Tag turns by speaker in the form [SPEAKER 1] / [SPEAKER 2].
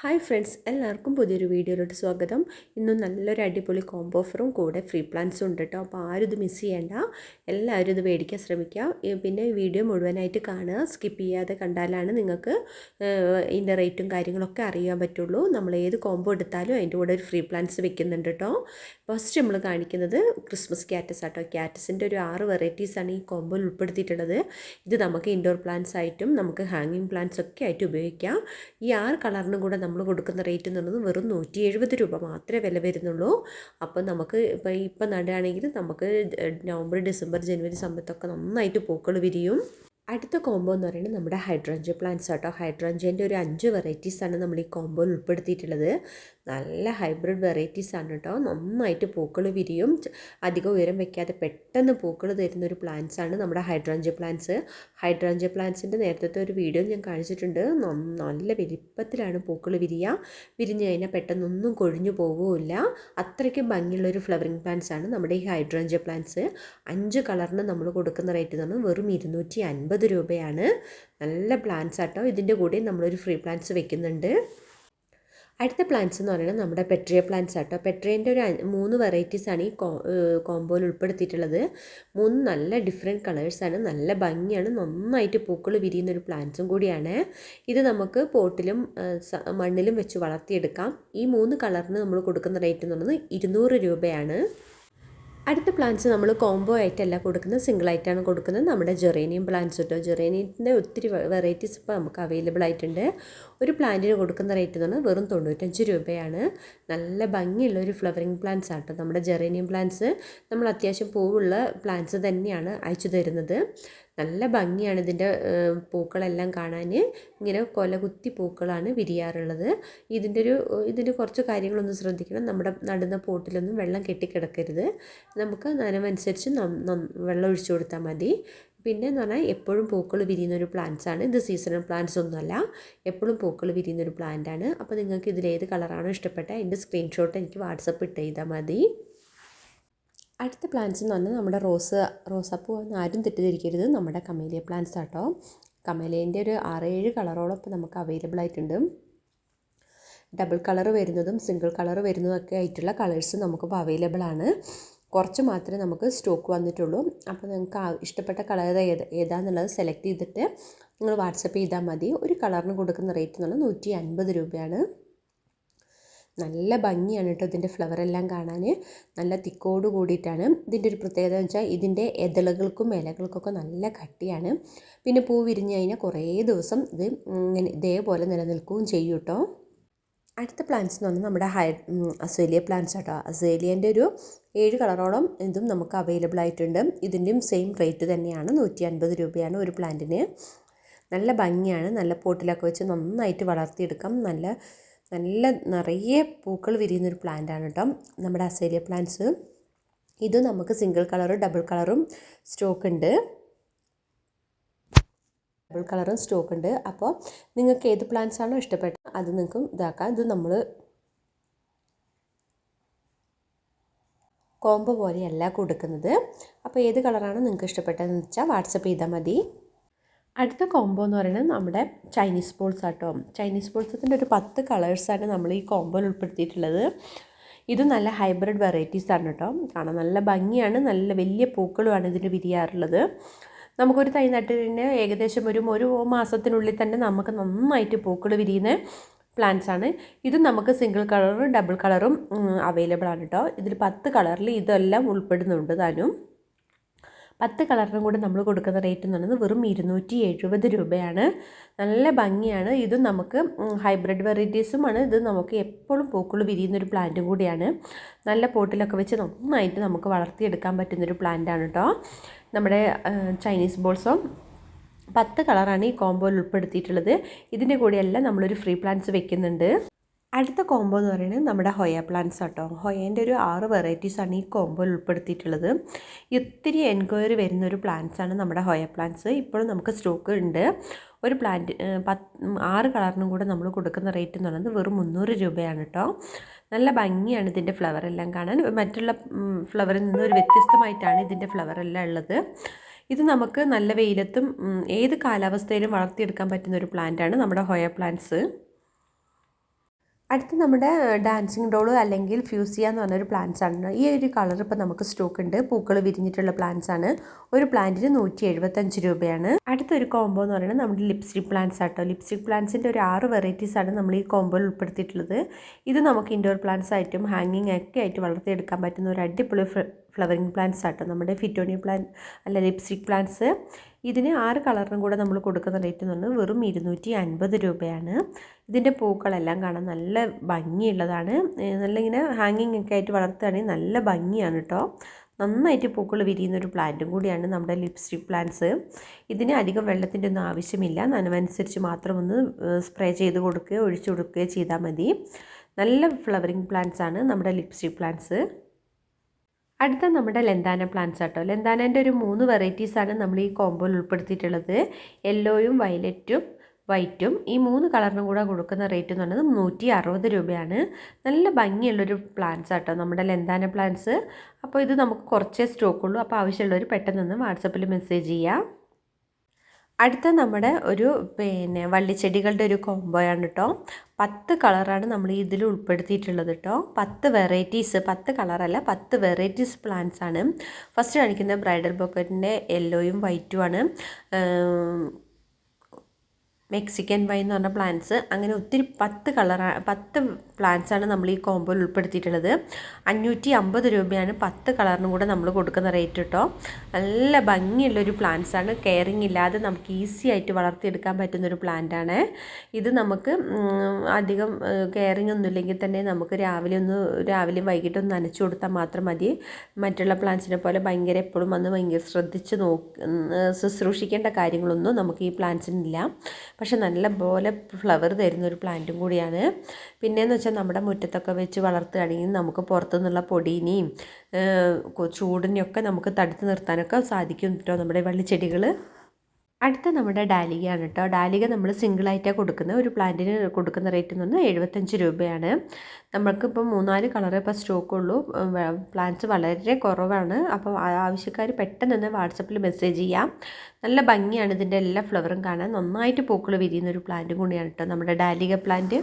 [SPEAKER 1] Hi friends എല്ലാവർക്കും പുതിയൊരു വീഡിയോയിലോട്ട് സ്വാഗതം. ഇന്നും നല്ലൊരു അടിപൊളി കോംബോ ഓഫറും കൂടെ ഫ്രീ പ്ലാൻസും ഉണ്ട് കേട്ടോ അപ്പോൾ ആരും ഇത് മിസ് ചെയ്യേണ്ട. എല്ലാവരും ഇത് മേടിക്കാൻ ശ്രമിക്കുക ഈ പിന്നെ വീഡിയോ മുഴുവനായിട്ട് കാണുക. സ്കിപ്പ് ചെയ്യാതെ കണ്ടാലാണ് നിങ്ങൾക്ക് ഇതിന്റെ റേറ്റും കാര്യങ്ങളൊക്കെ അറിയാൻ പറ്റുള്ളൂ. നമ്മൾ ഏത് കോംബോ എടുത്താലും അതിന്റെ കൂടെ ഒരു ഫ്രീ പ്ലാൻസ് വെക്കുന്നുണ്ട് കേട്ടോ ഫസ്റ്റ് നമ്മൾ കാണിക്കുന്നത് ക്രിസ്മസ് ക്യാറ്റസ് ആട്ടോ. ക്യാറ്റസിന്റെ ഒരു ആറ് വെറൈറ്റീസാണ് ഈ കോംബോയിൽ ഉൾപ്പെടുത്തിയിട്ടുള്ളത്. ഇത് നമുക്ക് ഇൻഡോർ പ്ലാന്റ്സ് ആയിട്ടും നമുക്ക് ഹാങ്ങിങ് പ്ലാന്റ്സ് ഒക്കെ ആയിട്ട് ഉപയോഗിക്കാം. ഈ ആറ് കളറിനും കൂടെ നമ്മൾ കൊടുക്കുന്ന റേറ്റ് എന്ന് പറയുന്നത് വെറും നൂറ്റി എഴുപത് രൂപ മാത്രമേ വില വരുന്നുള്ളൂ. അപ്പോൾ നമുക്ക് ഇപ്പോൾ ഇപ്പം നടുകയാണെങ്കിൽ നമുക്ക് നവംബർ ഡിസംബർ ജനുവരി സമയത്തൊക്കെ നന്നായിട്ട് പൂക്കൾ വിരിയും. അടുത്ത കോംബോ എന്ന് പറയുന്നത് നമ്മുടെ ഹൈഡ്രഞ്ച് പ്ലാന്റ്സ് ആട്ടോ. ഹൈഡ്രഞ്ചിന്റെ ഒരു അഞ്ച് വെറൈറ്റീസാണ് നമ്മൾ ഈ കോംബോയിൽ ഉൾപ്പെടുത്തിയിട്ടുള്ളത്. നല്ല ഹൈബ്രിഡ് വെറൈറ്റീസ് ആണ് കേട്ടോ നന്നായിട്ട് പൂക്കൾ വിരിയും. അധികം ഉയരം വെക്കാതെ പെട്ടെന്ന് പൂക്കൾ തരുന്ന ഒരു പ്ലാന്റ്സ് ആണ് നമ്മുടെ ഹൈഡ്രഞ്ച് പ്ലാന്റ്സ് ഹൈഡ്രഞ്ച് പ്ലാന്റ്സിന്റെ നേരത്തെ ഒരു വീഡിയോ ഞാൻ കാണിച്ചിട്ടുണ്ട്. നല്ല വലിപ്പത്തിലാണ് പൂക്കൾ വിരിയുക വിരിഞ്ഞ് കഴിഞ്ഞാൽ പെട്ടെന്നൊന്നും കൊഴിഞ്ഞു പോവുകയില്ല. അത്രയ്ക്ക് ഭംഗിയുള്ളൊരു ഫ്ലവറിങ് പ്ലാന്റ്സ് ആണ് നമ്മുടെ ഈ ഹൈഡ്രഞ്ച് പ്ലാന്റ്സ് അഞ്ച് കളറിന് നമ്മൾ കൊടുക്കുന്ന റേറ്റ് എന്ന് പറഞ്ഞാൽ വെറും ഇരുന്നൂറ്റി അൻപത് രൂപയാണ്. നല്ല പ്ലാന്റ്സ് ആട്ടോ ഇതിന്റെ കൂടെ നമ്മളൊരു ഫ്രീ പ്ലാന്റ്സ് വെക്കുന്നുണ്ട്. അടുത്ത പ്ലാന്റ്സ് എന്ന് പറയുന്നത് നമ്മുടെ പെട്രിയ പ്ലാന്റ്സ് ആട്ടോ. പെട്രിയന്റെ ഒരു മൂന്ന് വെറൈറ്റീസാണ് ഈ കോമ്പോയിൽ ഉൾപ്പെടുത്തിയിട്ടുള്ളത്. മൂന്ന് നല്ല ഡിഫറെന്റ് കളേഴ്സാണ് നല്ല ഭംഗിയാണ്. നന്നായിട്ട് പൂക്കൾ വിരിയുന്ന ഒരു പ്ലാന്റ്സും കൂടിയാണ്. ഇത് നമുക്ക് പോട്ടിലും മണ്ണിലും വെച്ച് വളർത്തിയെടുക്കാം. ഈ മൂന്ന് കളറിന് നമ്മൾ കൊടുക്കുന്ന റേറ്റ് എന്ന് പറയുന്നത് ഇരുന്നൂറ് രൂപയാണ്. അടുത്ത പ്ലാന്റ്സ് നമ്മൾ കോംബോ ആയിട്ടല്ല കൊടുക്കുന്നത്. സിംഗിൾ ആയിട്ടാണ് കൊടുക്കുന്നത്. നമ്മുടെ ജെറേനിയം പ്ലാന്റ്സ് കേട്ടോ ജെറേനിയത്തിന്റെ ഒത്തിരി വെറൈറ്റീസ് ഇപ്പോൾ നമുക്ക് അവൈലബിൾ ആയിട്ടുണ്ട്. ഒരു പ്ലാന്റിന് കൊടുക്കുന്ന റേറ്റ് എന്ന് പറഞ്ഞാൽ വെറും തൊണ്ണൂറ്റഞ്ച് രൂപയാണ്. നല്ല ഭംഗിയുള്ള ഒരു ഫ്ലവറിങ് പ്ലാന്റ്സ് ആട്ടോ. നമ്മുടെ ജെറേനിയം പ്ലാന്റ്സ് നമ്മൾ അത്യാവശ്യം പൂവുള്ള പ്ലാന്റ്സ് തന്നെയാണ് അയച്ചു തരുന്നത്. നല്ല ഭംഗിയാണ് ഇതിന്റെ പൂക്കളെല്ലാം കാണാൻ. ഇങ്ങനെ കൊല കുത്തി പൂക്കളാണ് വിരിയാറുള്ളത്. ഇതിന്റെ ഒരു ഇതിന്റെ കുറച്ച് കാര്യങ്ങളൊന്നും ശ്രദ്ധിക്കണം. നമ്മുടെ നടുന്ന പോട്ടിലൊന്നും വെള്ളം കെട്ടിക്കിടക്കരുത്. നമുക്ക് നനവനുസരിച്ച് വെള്ളം ഒഴിച്ചു കൊടുത്താൽ മതി. പിന്നെ എന്ന് പറഞ്ഞാൽ എപ്പോഴും പൂക്കൾ വിരിയുന്ന ഒരു പ്ലാന്റ്സ് ആണ്. ഇത് സീസണൽ പ്ലാന്റ്സ് ഒന്നുമല്ല. എപ്പോഴും പൂക്കൾ വിരിയുന്ന ഒരു പ്ലാന്റ് ആണ്. അപ്പോൾ നിങ്ങൾക്ക് ഇതിലേത് കളറാണോ ഇഷ്ടപ്പെട്ടത് അതിന്റെ സ്ക്രീൻഷോട്ട് എനിക്ക് വാട്സപ്പ് ഇട്ട് ചെയ്താൽ മതി. അടുത്ത പ്ലാന്റ്സ് എന്ന് പറഞ്ഞാൽ നമ്മുടെ റോസ് റോസാപ്പൂ ആരും തെറ്റിദ്ധരിക്കരുത്. നമ്മുടെ കമേലിയ പ്ലാന്റ്സ് ആട്ടോ. കമേലിയന്റെ ഒരു ആറേഴ് കളറോളം ഇപ്പോൾ നമുക്ക് അവൈലബിൾ ആയിട്ടുണ്ട്. ഡബിൾ കളർ വരുന്നതും സിംഗിൾ കളർ ഒക്കെ ആയിട്ടുള്ള കളേഴ്സ് നമുക്കിപ്പോൾ അവൈലബിൾ ആണ്. കുറച്ച് മാത്രമേ നമുക്ക് സ്റ്റോക്ക് വന്നിട്ടുള്ളൂ. അപ്പോൾ നിങ്ങൾക്ക് ഇഷ്ടപ്പെട്ട കളർ ഏത് ഏതാണെന്നുള്ളത് സെലക്ട് ചെയ്തിട്ട് നിങ്ങൾ വാട്സപ്പ് ചെയ്താൽ മതി. ഒരു കളറിന് കൊടുക്കുന്ന റേറ്റ് എന്ന് പറഞ്ഞാൽ നൂറ്റി അൻപത് രൂപയാണ്. നല്ല ഭംഗിയാണ് കേട്ടോ ഇതിന്റെ ഫ്ലവർ എല്ലാം കാണാൻ. നല്ല തിക്കോട് കൂടിയിട്ടാണ്. ഇതിന്റെ ഒരു പ്രത്യേകത എന്ന് വെച്ചാൽ ഇതിന്റെ എതളുകൾക്കും ഇലകൾക്കൊക്കെ നല്ല കട്ടിയാണ്. പിന്നെ പൂ വിരിഞ്ഞ് കഴിഞ്ഞാൽ കുറേ ദിവസം ഇത് ഇങ്ങനെ ഇതേപോലെ നിലനിൽക്കുകയും ചെയ്യും കേട്ടോ. അടുത്ത പ്ലാന്റ്സ് എന്ന് പറഞ്ഞാൽ നമ്മുടെ ഹൈ അസേലിയ പ്ലാന്റ്സ് കേട്ടോ അസേലിയന്റെ ഒരു ഏഴ് കളറോളം ഇതും നമുക്ക് അവൈലബിൾ ആയിട്ടുണ്ട്. ഇതിന്റെയും സെയിം റേറ്റ് തന്നെയാണ്. നൂറ്റി അൻപത് രൂപയാണ് ഒരു പ്ലാന്റിന് നല്ല ഭംഗിയാണ്. നല്ല പോട്ടിലൊക്കെ വെച്ച് നന്നായിട്ട് വളർത്തിയെടുക്കാം. നല്ല നല്ല നിറയെ പൂക്കൾ വിരിയുന്നൊരു പ്ലാന്റാണ് കേട്ടോ നമ്മുടെ അസേലിയ പ്ലാന്റ്സ് ഇത് നമുക്ക് സിംഗിൾ കളറും ഡബിൾ കളറും സ്റ്റോക്ക് ഉണ്ട്. ഡബിൾ കളറും സ്റ്റോക്ക് ഉണ്ട്. അപ്പോൾ നിങ്ങൾക്ക് ഏത് പ്ലാന്റ്സ് ആണോ ഇഷ്ടപ്പെട്ടത് അത് നിങ്ങൾക്ക് ഇതാക്കാം. ഇത് നമ്മൾ കോംബോ പോലെയല്ല കൊടുക്കുന്നത്. അപ്പോൾ ഏത് കളറാണ് നിങ്ങൾക്ക് ഇഷ്ടപ്പെട്ടതെന്ന് വെച്ചാൽ വാട്സപ്പ് ചെയ്താൽ മതി. അടുത്ത കോംബോ എന്ന് പറയുന്നത് നമ്മുടെ ചൈനീസ് ബോൾസ് ആട്ടോ. ചൈനീസ് ബോൾസത്തിന്റെ ഒരു പത്ത് കളേഴ്സാണ് നമ്മൾ ഈ കോംബോയിൽ ഉൾപ്പെടുത്തിയിട്ടുള്ളത്. ഇത് നല്ല ഹൈബ്രിഡ് വെറൈറ്റീസ് ആണ് കേട്ടോ. കാണാൻ നല്ല ഭംഗിയാണ്. നല്ല വലിയ പൂക്കളുമാണ് ഇതിന് വിരിയാറുള്ളത്. നമുക്കൊരു തൈ നട്ടിന് ഏകദേശം ഒരു ഒരു മാസത്തിനുള്ളിൽ തന്നെ നമുക്ക് നന്നായിട്ട് പൂക്കൾ വിരിയുന്ന പ്ലാന്റ്സ് ആണ്. ഇത് നമുക്ക് സിംഗിൾ കളറും ഡബിൾ കളറും അവൈലബിൾ ആണ് കേട്ടോ ഇതിൽ പത്ത് കളറിൽ ഇതെല്ലാം ഉൾപ്പെടുന്നുണ്ട് താനും. പത്ത് കളറിനും കൂടെ നമ്മൾ കൊടുക്കുന്ന റേറ്റ് എന്ന് പറയുന്നത് വെറും ഇരുന്നൂറ്റി എഴുപത് രൂപയാണ്. നല്ല ഭംഗിയാണ്. ഇതും നമുക്ക് ഹൈബ്രിഡ് വെറൈറ്റീസുമാണ് ഇത് നമുക്ക് എപ്പോഴും പൂക്കൾ വിരിയുന്നൊരു പ്ലാന്റും കൂടിയാണ്. നല്ല പോട്ടിലൊക്കെ വെച്ച് നന്നായിട്ട് നമുക്ക് വളർത്തിയെടുക്കാൻ പറ്റുന്നൊരു പ്ലാന്റാണ് കേട്ടോ നമ്മുടെ ചൈനീസ് ബോൾസോ പത്ത് കളറാണ് ഈ കോമ്പോയിൽ ഉൾപ്പെടുത്തിയിട്ടുള്ളത്. ഇതിന്റെ കൂടെയെല്ലാം നമ്മളൊരു ഫ്രീ പ്ലാന്റ്സ് വെക്കുന്നുണ്ട്. അടുത്ത കോംബോ എന്ന് പറയുന്നത് നമ്മുടെ ഹൊയ പ്ലാന്റ്സ് ആട്ടോ. ഹൊയേന്റെ ഒരു ആറ് വെറൈറ്റീസാണ് ഈ കോംബോയിൽ ഉൾപ്പെടുത്തിയിട്ടുള്ളത്. ഒത്തിരി എൻക്വയറി വരുന്ന ഒരു പ്ലാന്റ്സാണ് നമ്മുടെ ഹൊയ പ്ലാന്റ്സ് ഇപ്പോഴും നമുക്ക് സ്റ്റോക്ക് ഉണ്ട്. ഒരു പ്ലാന്റ് പത്ത് ആറ് കളറിനും കൂടെ നമ്മൾ കൊടുക്കുന്ന റേറ്റ് എന്ന് പറയുന്നത് വെറും മുന്നൂറ് രൂപയാണ് കേട്ടോ നല്ല ഭംഗിയാണ് ഇതിന്റെ ഫ്ലവർ എല്ലാം കാണാൻ. മറ്റുള്ള ഫ്ലവറിൽ നിന്ന് ഒരു വ്യത്യസ്തമായിട്ടാണ് ഇതിന്റെ ഫ്ലവർ എല്ലാം ഉള്ളത്. ഇത് നമുക്ക് നല്ല വെയിലത്തും ഏത് കാലാവസ്ഥയിലും വളർത്തിയെടുക്കാൻ പറ്റുന്ന ഒരു പ്ലാന്റാണ് നമ്മുടെ ഹൊയ പ്ലാന്റ്സ് അടുത്ത് നമ്മുടെ ഡാൻസിങ് ഡോൾ അല്ലെങ്കിൽ ഫ്യൂസിയ എന്ന് പറഞ്ഞൊരു പ്ലാന്റ്സ് ആണ്. ഈ ഒരു കളർ ഇപ്പോൾ നമുക്ക് സ്റ്റോക്ക് ഉണ്ട്. പൂക്കൾ വിരിഞ്ഞിട്ടുള്ള പ്ലാന്റ്സ് ആണ്. ഒരു പ്ലാന്റിന് നൂറ്റി എഴുപത്തഞ്ച് രൂപയാണ്. അടുത്തൊരു കോംബോ എന്ന് പറയുന്നത് നമ്മുടെ ലിപ്സ്റ്റിക് പ്ലാന്റ്സ് ആട്ടോ. ലിപ്സ്റ്റിക് പ്ലാന്റ്സിന്റെ ഒരു ആറ് വെറൈറ്റീസ് ആണ് നമ്മൾ ഈ കോംബോയിൽ ഉൾപ്പെടുത്തിയിട്ടുള്ളത്. ഇത് നമുക്ക് ഇൻഡോർ പ്ലാന്റ്സ് ആയിട്ടും ഹാങ്ങിങ് ഒക്കെ ആയിട്ട് വളർത്തിയെടുക്കാൻ പറ്റുന്ന ഒരു അടിപൊളി ഫ്ലവറിങ് പ്ലാന്റ്സ് ആട്ടോ നമ്മുടെ ഫിറ്റോണിയ പ്ലാന്റ് അല്ല ലിപ്സ്റ്റിക് പ്ലാന്റ്സ് ഇതിന് ആറ് കളറിനും കൂടെ നമ്മൾ കൊടുക്കുന്ന റേറ്റ് എന്ന് പറഞ്ഞാൽ വെറും ഇരുന്നൂറ്റി അൻപത് രൂപയാണ്. ഇതിന്റെ പൂക്കളെല്ലാം കാണാൻ നല്ല ഭംഗിയുള്ളതാണ്. നല്ല ഇങ്ങനെ ഹാങ്ങിങ് ഒക്കെ ആയിട്ട് വളർത്തുകയാണെങ്കിൽ നല്ല ഭംഗിയാണ് കേട്ടോ. നന്നായിട്ട് പൂക്കൾ വിരിയുന്ന ഒരു പ്ലാന്റും കൂടിയാണ് നമ്മുടെ ലിപ്സ്റ്റിക് പ്ലാന്റ്സ് ഇതിന് അധികം വെള്ളത്തിന്റെ ഒന്നും ആവശ്യമില്ല. നനവനുസരിച്ച് മാത്രം ഒന്ന് സ്പ്രേ ചെയ്ത് കൊടുക്കുകയോ ഒഴിച്ചു കൊടുക്കുകയോ ചെയ്താൽ മതി. നല്ല ഫ്ലവറിങ് പ്ലാന്റ്സ് ആണ് നമ്മുടെ ലിപ്സ്റ്റിക് പ്ലാന്റ്സ് അടുത്ത നമ്മുടെ ലെന്താന പ്ലാന്റ്സ് ആട്ടോ. ലെന്താനന്റെ ഒരു മൂന്ന് വെറൈറ്റീസാണ് നമ്മൾ ഈ കോമ്പോയിൽ ഉൾപ്പെടുത്തിയിട്ടുള്ളത്. യെല്ലോയും വയലറ്റും വൈറ്റും ഈ മൂന്ന് കളറിനും കൂടെ കൊടുക്കുന്ന റേറ്റ് എന്ന് പറയുന്നത് നൂറ്റി അറുപത് രൂപയാണ്. നല്ല ഭംഗിയുള്ളൊരു പ്ലാന്റ്സ് ആട്ടോ നമ്മുടെ ലെന്താന പ്ലാന്റ്സ് അപ്പോൾ ഇത് നമുക്ക് കുറച്ചേ സ്റ്റോക്കുള്ളൂ അപ്പോൾ ആവശ്യമുള്ളവർ പെട്ടെന്ന് വാട്സപ്പിൽ മെസ്സേജ് ചെയ്യാം. അടുത്ത നമ്മുടെ ഒരു പിന്നെ വള്ളിച്ചെടികളുടെ ഒരു കോംബോയാണ് കേട്ടോ പത്ത് കളറാണ് നമ്മൾ ഇതിൽ ഉൾപ്പെടുത്തിയിട്ടുള്ളത് കേട്ടോ പത്ത് വെറൈറ്റീസ് പത്ത് കളറല്ല പത്ത് വെറൈറ്റീസ് പ്ലാന്റ്സ് ആണ് ഫസ്റ്റ് കാണിക്കുന്ന ബ്രൈഡൽ ബൊക്കറ്റിന്റെ യെല്ലോയും വൈറ്റുമാണ്. മെക്സിക്കൻ വൈൻ എന്ന് പറഞ്ഞ പ്ലാന്റ്സ് അങ്ങനെ ഒത്തിരി പത്ത് കളർ പത്ത് പ്ലാന്റ്സാണ് നമ്മൾ ഈ കോമ്പോയിൽ ഉൾപ്പെടുത്തിയിട്ടുള്ളത്. അഞ്ഞൂറ്റി അമ്പത് രൂപയാണ് പത്ത് കളറിനും കൂടെ നമ്മൾ കൊടുക്കുന്ന റേറ്റ് കേട്ടോ നല്ല ഭംഗിയുള്ളൊരു പ്ലാന്റ്സ് ആണ്. കെയറിങ് ഇല്ലാതെ നമുക്ക് ഈസി ആയിട്ട് വളർത്തിയെടുക്കാൻ പറ്റുന്നൊരു പ്ലാന്റ് ആണ്. ഇത് നമുക്ക് അധികം കെയറിങ് ഒന്നും ഇല്ലെങ്കിൽ തന്നെ നമുക്ക് രാവിലെ ഒന്ന് രാവിലെയും വൈകിട്ട് നനച്ചു കൊടുത്താൽ മാത്രം മതി. മറ്റുള്ള പ്ലാന്റ്സിനെ പോലെ ഭയങ്കര എപ്പോഴും വന്ന് ഭയങ്കര ശ്രദ്ധിച്ച് നോക്ക് ശുശ്രൂഷിക്കേണ്ട കാര്യങ്ങളൊന്നും നമുക്ക് ഈ പ്ലാന്റ്സിനില്ല പക്ഷെ നല്ല പോലെ ഫ്ലവർ തരുന്ന ഒരു പ്ലാന്റും കൂടിയാണ്. പിന്നെയെന്ന് വെച്ചാൽ നമ്മുടെ മുറ്റത്തൊക്കെ വെച്ച് വളർത്തുകയാണെങ്കിൽ നമുക്ക് പുറത്തുനിന്നുള്ള പൊടിനെയും ചൂടിനെയൊക്കെ നമുക്ക് തടുത്ത് നിർത്താനൊക്കെ സാധിക്കും കേട്ടോ നമ്മുടെ വള്ളിച്ചെടികൾ അടുത്ത നമ്മുടെ ഡാലികയാണ് കേട്ടോ. ഡാലിക നമ്മൾ സിംഗിളായിട്ടാണ് കൊടുക്കുന്നത്. ഒരു പ്ലാന്റിന് കൊടുക്കുന്ന റേറ്റ് എന്ന് പറഞ്ഞാൽ എഴുപത്തഞ്ച് രൂപയാണ്. നമ്മൾക്കിപ്പോൾ മൂന്നാൽ കളറേ ഇപ്പോൾ സ്റ്റോക്കുള്ളൂ പ്ലാന്റ്സ് വളരെ കുറവാണ്. അപ്പോൾ ആവശ്യക്കാർ പെട്ടെന്ന് തന്നെ വാട്സപ്പിൽ മെസ്സേജ് ചെയ്യാം. നല്ല ഭംഗിയാണ് ഇതിന്റെ എല്ലാ ഫ്ലവറും കാണാൻ. നന്നായിട്ട് പൂക്കൾ വിരിയുന്ന ഒരു പ്ലാന്റും കൂടിയാണ് കേട്ടോ നമ്മുടെ ഡാലിക പ്ലാന്റ്